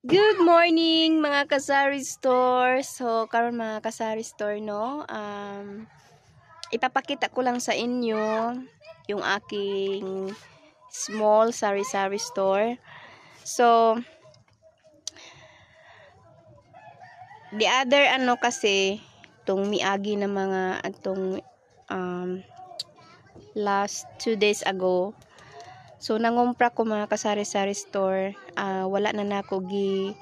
Good morning mga kasari store. So karon mga kasari store no, um ipapakita ko lang sa inyo yung aking small sari-sari store. So the other ano kasi tong miagi na mga atong um, last two days ago So nangumpra ko mga kasari-sari store, ah, wala na nako gi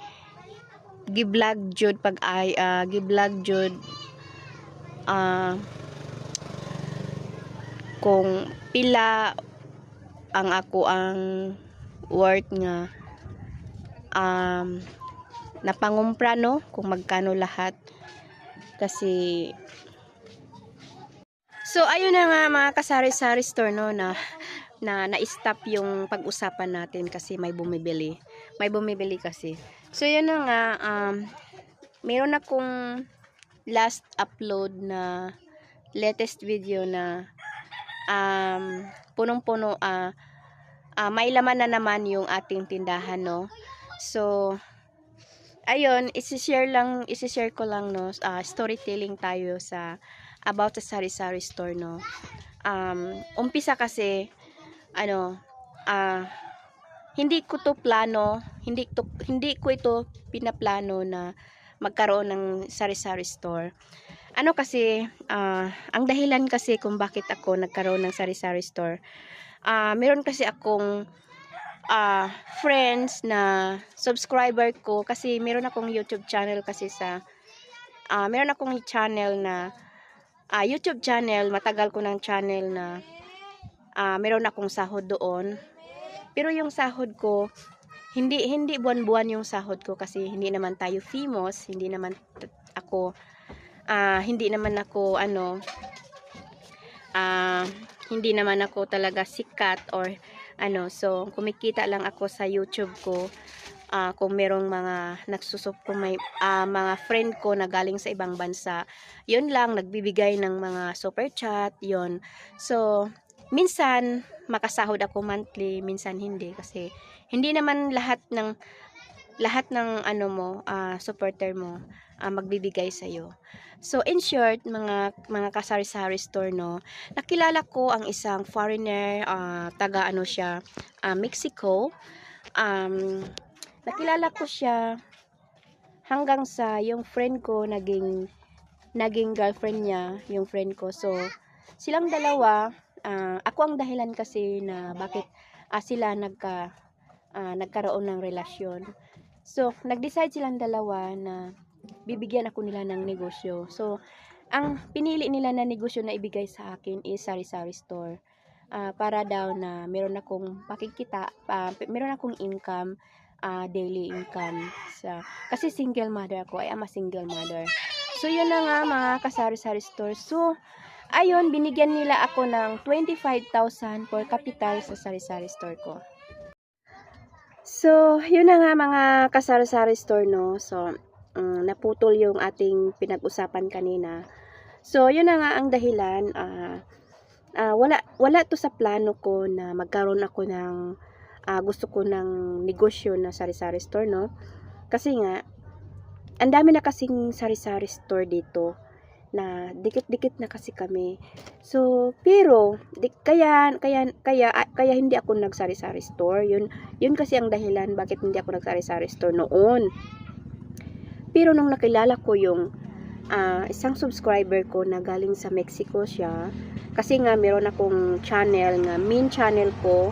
gi-vlog jud pag ay ah, gi-vlog jud ah kung pila ang ako ang worth nga um napangumpra no? Kung magkano lahat. Kasi So ayun na nga mga kasari-sari store no? Na na na-stop yung pag-usapan natin kasi may bumibili. May bumibili kasi. So, yun na nga, um, meron akong last upload na latest video na um, punong-puno, ah, ah, may laman na naman yung ating tindahan, no? So, ayun, isi-share lang, isi-share ko lang, no, ah, storytelling tayo sa about sa sari-sari store, no? Um, umpisa kasi, ano, ah, hindi ko to plano, hindi to, hindi ko ito pinaplano na magkaroon ng sari-sari store. Ano kasi, ah, ang dahilan kasi kung bakit ako nagkaroon ng sari-sari store, ah, meron kasi akong ah, friends na subscriber ko kasi meron akong YouTube channel kasi sa ah, meron akong channel na ah, YouTube channel, matagal ko ng channel na ah, meron akong sahod doon. Pero yung sahod ko, hindi hindi buwan-buwan yung sahod ko kasi hindi naman tayo famous, hindi naman ako ah, hindi naman ako ano ah, hindi naman ako talaga sikat or ano so kumikita lang ako sa YouTube ko ah, kung merong mga nagsusup kung may ah, mga friend ko na galing sa ibang bansa yun lang nagbibigay ng mga super chat yun so minsan makasahod ako monthly, minsan hindi kasi hindi naman lahat ng lahat ng ano mo, ah, supporter mo ah, magbibigay sa iyo. So in short, mga mga kasari-sari store no, nakilala ko ang isang foreigner ah, taga ano siya, ah, Mexico. Um, nakilala ko siya hanggang sa yung friend ko naging naging girlfriend niya, yung friend ko. So silang dalawa ah, ako ang dahilan kasi na bakit ah, sila nagka ah, nagkaroon ng relasyon. So, nag-decide silang dalawa na bibigyan ako nila ng negosyo. So, ang pinili nila na negosyo na ibigay sa akin is sari-sari store. Ah, para daw na meron akong makikita, ah, meron akong income, ah, daily income. Sa, kasi single mother ako, I am a single mother. So, yun na nga mga kasari-sari store. So, ayun, binigyan nila ako ng 25,000 for capital sa sari-sari store ko. So, yun na nga mga kasari-sari store, no? So, mm, naputol yung ating pinag-usapan kanina. So, yun na nga ang dahilan. ah ah, wala, wala to sa plano ko na magkaroon ako ng ah, gusto ko ng negosyo na sari-sari store, no? Kasi nga, ang dami na kasing sari-sari store dito na dikit-dikit na kasi kami. So, pero di, kaya kaya kaya ah, kaya hindi ako nagsari-sari store. Yun yun kasi ang dahilan bakit hindi ako nagsari-sari store noon. Pero nung nakilala ko yung ah, isang subscriber ko na galing sa Mexico siya, kasi nga meron akong channel nga main channel ko.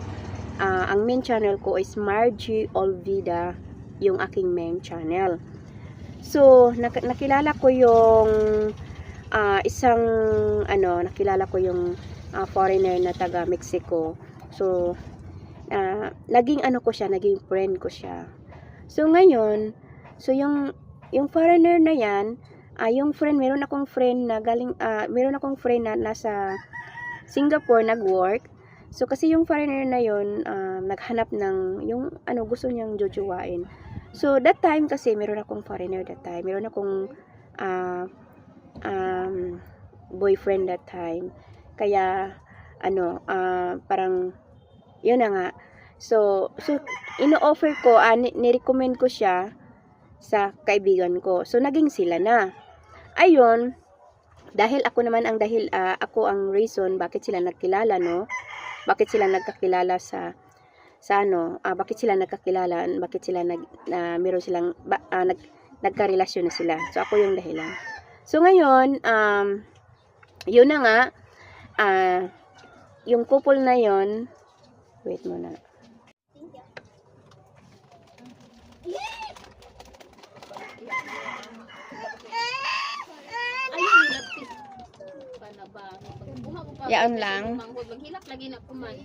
ah, ang main channel ko is Margie Olvida, yung aking main channel. So, nak- nakilala ko yung ah, isang ano, nakilala ko yung ah, foreigner na taga Mexico. So, ah, naging ano ko siya, naging friend ko siya. So, ngayon, so yung yung foreigner na yan, ah, yung friend, meron akong friend na galing, ah, meron akong friend na nasa Singapore nag-work. So, kasi yung foreigner na yun, ah, naghanap ng, yung ano, gusto niyang jojowain. So, that time kasi, meron akong foreigner that time. Meron akong, ah, um, boyfriend that time. Kaya, ano, ah, parang, yun na nga, So, so ino-offer ko, ni- ni-recommend ko siya sa kaibigan ko. So, naging sila na. Ayun, dahil ako naman ang dahil ah, ako ang reason bakit sila nagkilala, no? Bakit sila nagkakilala sa sa ano, ah, bakit sila nagkakilala, bakit sila nag na meron silang ba, ah, nag nagkarelasyon na sila. So ako yung dahilan. So ngayon, um yun na nga ah yung couple na yon wait muna. Yaan lang. Maghilak lagi na kuman.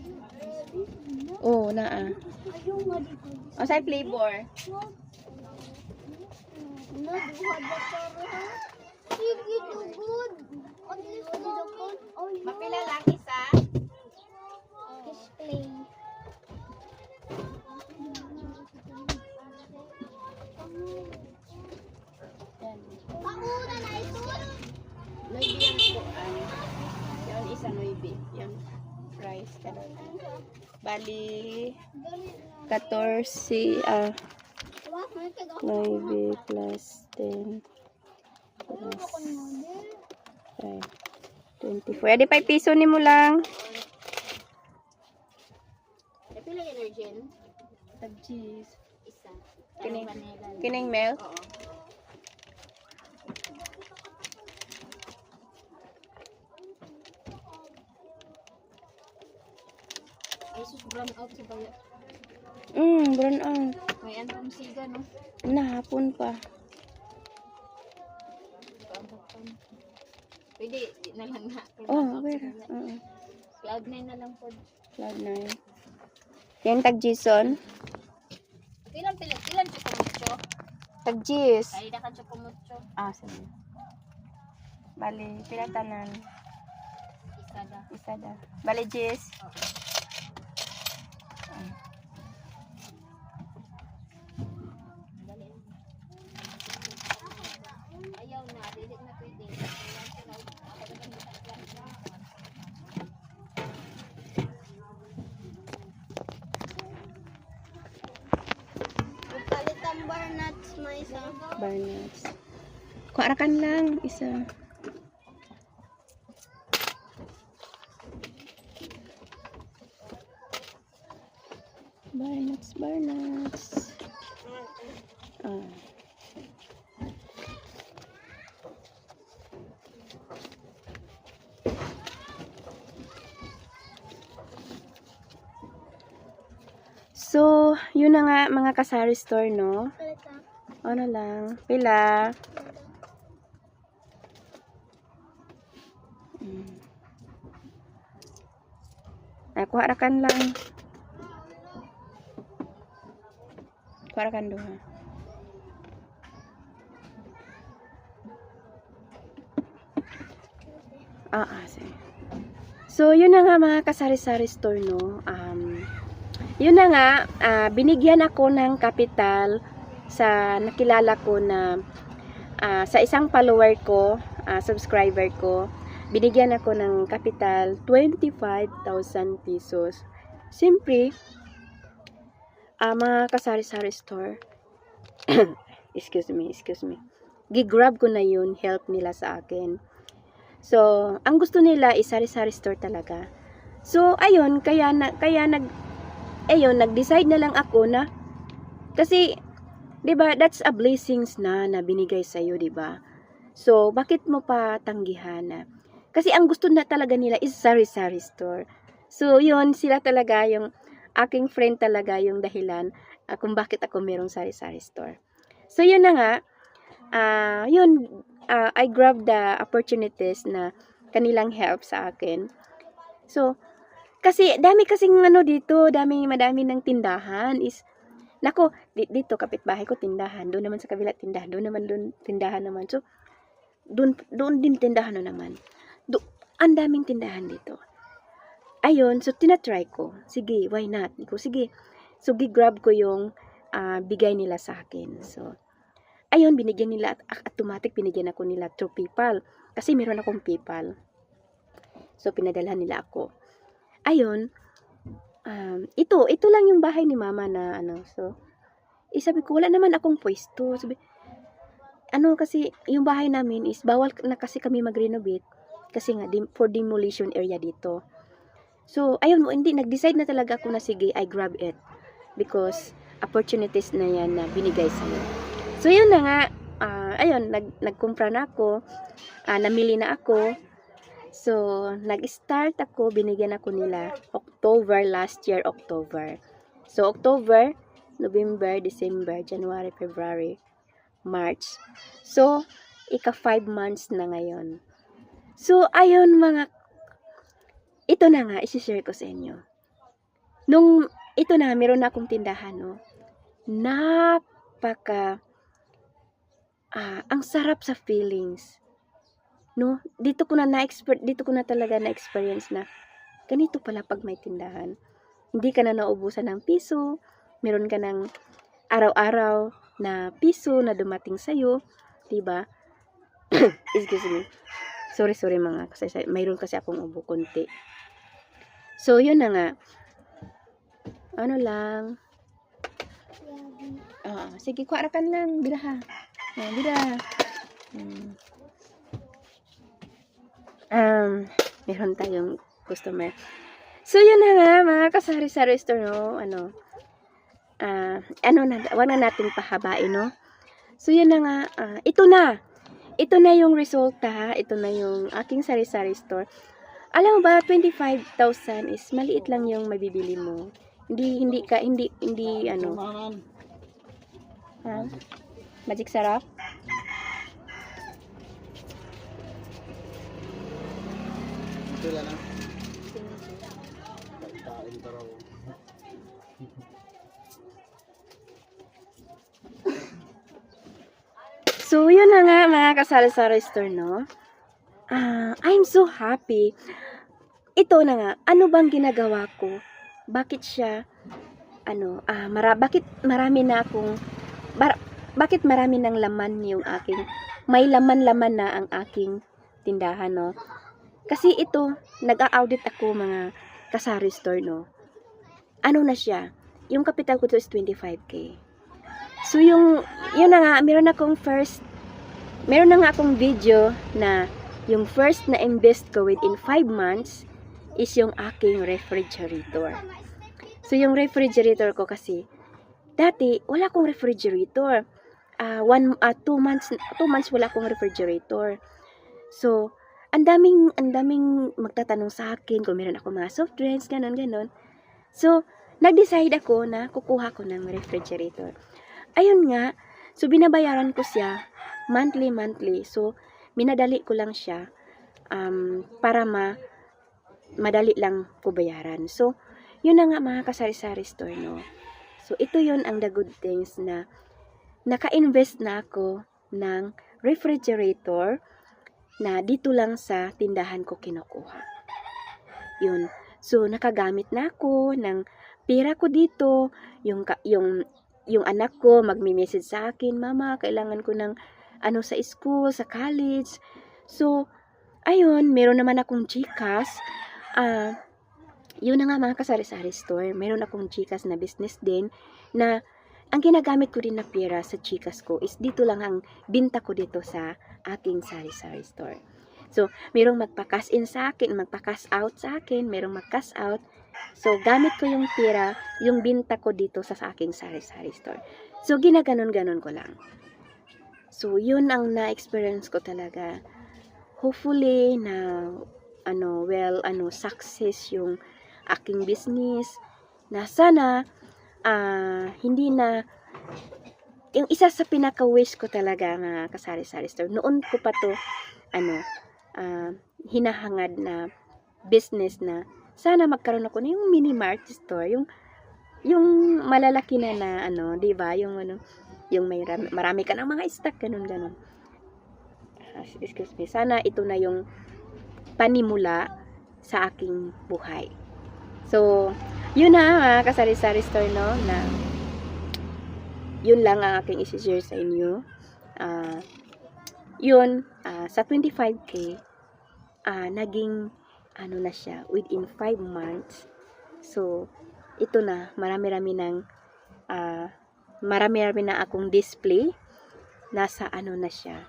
Oh, naa. Oh, sa flavor. Mapila lang isa. Yan. Noibi yan po. Ano. Yan isa noibi. Yan. Price. Ganun. Bali, 14, ah, 9 plus 10 plus 5, 24. Pwede 5 piso ni mo lang. Napila yung urgent? Tag cheese. Isa. Kining- Vanilla. Kining milk. Oo. Ay, sus, brown out sa baya. Mm, brown out. May ano ang siga, no? Nahapon pa. Pwede, di na lang na. Oh, where? Oo. Cloud 9 na lang po. Cloud 9. Yan tag Jason. Ilan pila? Ilan chocomucho? Tag Jis. Ay, na ka chocomucho. Ah, sige. Bali, pila tanan. Isa na. Isa da. Bali, Jis. Dali. Ayaw na, dili na pwede. Palit ang bar nuts mo Barnards. Kuarakan lang, isa. Barnards, Barnards. Ah. So, yun na nga mga kasari store, no? Ano lang, pila. Mm. Ay, kuha ra kan lang. Kuha ra kan duha. Ah, ah. So, yun na nga mga kasari-sari store, no? Um, yun na nga, ah, binigyan ako ng kapital sa nakilala ko na ah, sa isang follower ko, ah, subscriber ko, binigyan ako ng kapital 25,000 pesos. Siyempre, ah, mga kasari-sari store, excuse me, excuse me, gigrab ko na yun, help nila sa akin. So, ang gusto nila is sari-sari store talaga. So, ayun, kaya, na, kaya nag, ayun, nag-decide na lang ako na, kasi 'di ba? That's a blessings na na binigay sa iyo 'di ba? So bakit mo pa tanggihan? Kasi ang gusto na talaga nila is sari sari store. So yun sila talaga yung aking friend talaga yung dahilan ah, kung bakit ako merong sari sari store. So yun na nga ah yun ah, I grabbed the opportunities na kanilang help sa akin. So kasi dami kasing ano dito dami madami ng tindahan is Nako, di, dito kapitbahay ko tindahan, doon naman sa kabila tindahan, doon naman doon tindahan naman. So doon doon din tindahan na naman. Do, ang daming tindahan dito. Ayun, so tinatry ko. Sige, why not? Ko sige. So gi-grab ko yung ah, bigay nila sa akin. So ayun, binigyan nila at at- automatic binigyan ako nila through PayPal kasi meron akong PayPal. So pinadalhan nila ako. Ayun, um, ito, ito lang yung bahay ni mama na ano. So, eh, sabi ko, wala naman akong pwesto. Sabi, ano kasi, yung bahay namin is, bawal na kasi kami mag-renovate. Kasi nga, dim- for demolition area dito. So, ayun, hindi, nag-decide na talaga ako na sige, I grab it. Because, opportunities na yan na binigay sa'yo. So, yun na nga, ah, ayun, nag, nagkumpra na ako, ah, namili na ako, So, nag-start ako, binigyan ako nila October, last year, October. So, October, November, December, January, February, March. So, ika 5 months na ngayon. So, ayun mga, ito na nga, isi-share ko sa inyo. Nung, ito na, meron na akong tindahan, no? Napaka, ah, ang sarap sa feelings no dito ko na na-expert dito ko na talaga na-experience na ganito pala pag may tindahan. Hindi ka na naubusan ng piso meron ka ng araw-araw na piso na dumating sa iyo di ba? Excuse me. Sorry sorry mga kasi mayroon kasi akong ubo konti. So yun na nga. Ano lang? Ah sige kuwarakan lang. Biraha ah, biraha Hmm. um, meron tayong customer. So, yun na nga, mga kasari-sari store, no? Ano, ah, ano na, wag na natin pahabain, no? So, yun na nga, ah, ito na. Ito na yung resulta, ito na yung aking sari-sari store. Alam mo ba, 25,000 is maliit lang yung mabibili mo. Hindi, hindi ka, hindi, hindi, ano, ha? Magic sarap? Sila na. So, yun na nga mga kasari-sari store, no? Ah, I'm so happy. Ito na nga, ano bang ginagawa ko? Bakit siya, ano, ah, mara, bakit marami na akong, bar, bakit marami ng laman yung aking, may laman-laman na ang aking tindahan, no? Kasi ito, nag-audit ako mga kasari store, no? Ano na siya? Yung capital ko to is 25k. So, yung, yun na nga, meron akong first, meron na nga akong video na yung first na invest ko within 5 months is yung aking refrigerator. So, yung refrigerator ko kasi, dati, wala akong refrigerator. Ah, one, ah, two months, two months wala akong refrigerator. So, ang daming, ang daming magtatanong sa akin kung meron ako mga soft drinks, ganon, ganon. So, nag-decide ako na kukuha ko ng refrigerator ayun nga, so binabayaran ko siya monthly, monthly. So, minadali ko lang siya um, para ma madali lang ko bayaran. So, yun na nga mga kasari-sari store, no? So, ito yun ang the good things na naka-invest na ako ng refrigerator na dito lang sa tindahan ko kinukuha. Yun. So, nakagamit na ako ng pera ko dito, yung, yung yung anak ko magmi-message sa akin, Mama, kailangan ko ng ano sa school, sa college. So, ayun, meron naman akong Gcash. Ah, yun na nga mga kasari-sari store. Meron akong Gcash na business din na ang ginagamit ko din na pera sa Gcash ko is dito lang ang binta ko dito sa aking sari-sari store. So, merong magpa-cash in sa akin, magpa-cash out sa akin, merong mag-cash out. So, gamit ko yung pera, yung binta ko dito sa, sa aking sari-sari store. So, ginaganon-ganon ko lang. So, yun ang na-experience ko talaga. Hopefully, na, ano, well, ano, success yung aking business. Na sana, ah, hindi na, yung isa sa pinaka-wish ko talaga nga kasari-sari store. Noon ko pa to, ano, ah, hinahangad na business na sana magkaroon ako ng yung mini mart store, yung yung malalaki na na ano, 'di ba? Yung ano, yung may ram- marami ka ng mga stock ganun ganun. Ah, excuse me. Sana ito na yung panimula sa aking buhay. So, yun na mga kasari-sari store no na yun lang ang aking isi-share sa inyo. Ah, yun, sa 25k, ah, naging ano na siya, within 5 months. So, ito na, marami-rami ng, ah, marami-rami na akong display. Nasa ano na siya,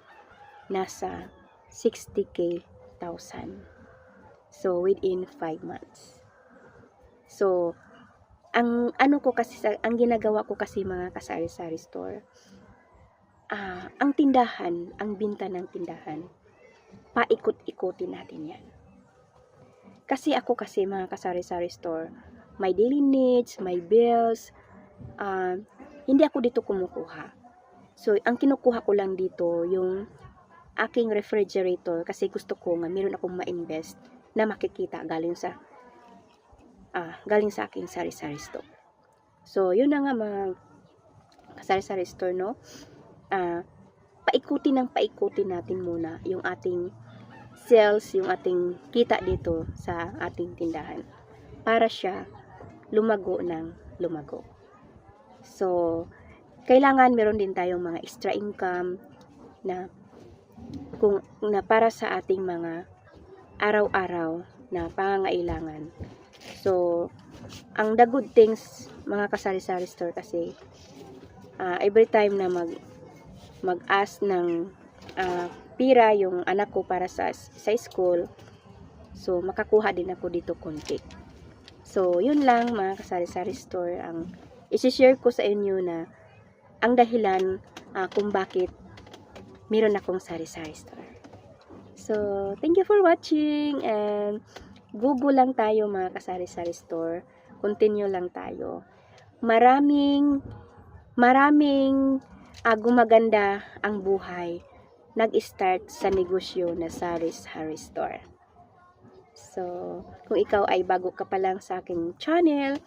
nasa 60k thousand. So, within 5 months. So, ang ano ko kasi, ang ginagawa ko kasi mga kasari-sari store, ah, ang tindahan, ang binta ng tindahan, paikot-ikotin natin yan. Kasi ako kasi mga kasari-sari store, my daily needs, my bills, ah, hindi ako dito kumukuha. So, ang kinukuha ko lang dito, yung aking refrigerator, kasi gusto ko nga, meron akong ma-invest na makikita galing sa ah, galing sa aking sari-sari store. So, yun na nga mga sari-sari store, no? Ah, paikutin ng paikutin natin muna yung ating sales, yung ating kita dito sa ating tindahan para siya lumago ng lumago. So, kailangan meron din tayong mga extra income na kung na para sa ating mga araw-araw na pangangailangan. So, ang the good things mga kasari-sari store kasi ah, every time na mag mag-ask ng ah, pira yung anak ko para sa sa school, so makakuha din ako dito konti. So, yun lang mga kasari-sari store ang isi-share ko sa inyo na ang dahilan ah, kung bakit meron akong sari-sari store. So, thank you for watching and Google lang tayo mga kasari-sari store. Continue lang tayo. Maraming, maraming ah, gumaganda ang buhay nag-start sa negosyo na sari-sari store. So, kung ikaw ay bago ka pa lang sa aking channel,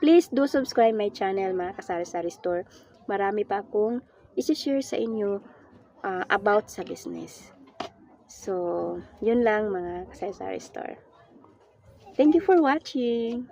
please do subscribe my channel mga kasari-sari store. Marami pa akong isi-share sa inyo ah, about sa business. So, yun lang mga kasari-sari store. Thank you for watching.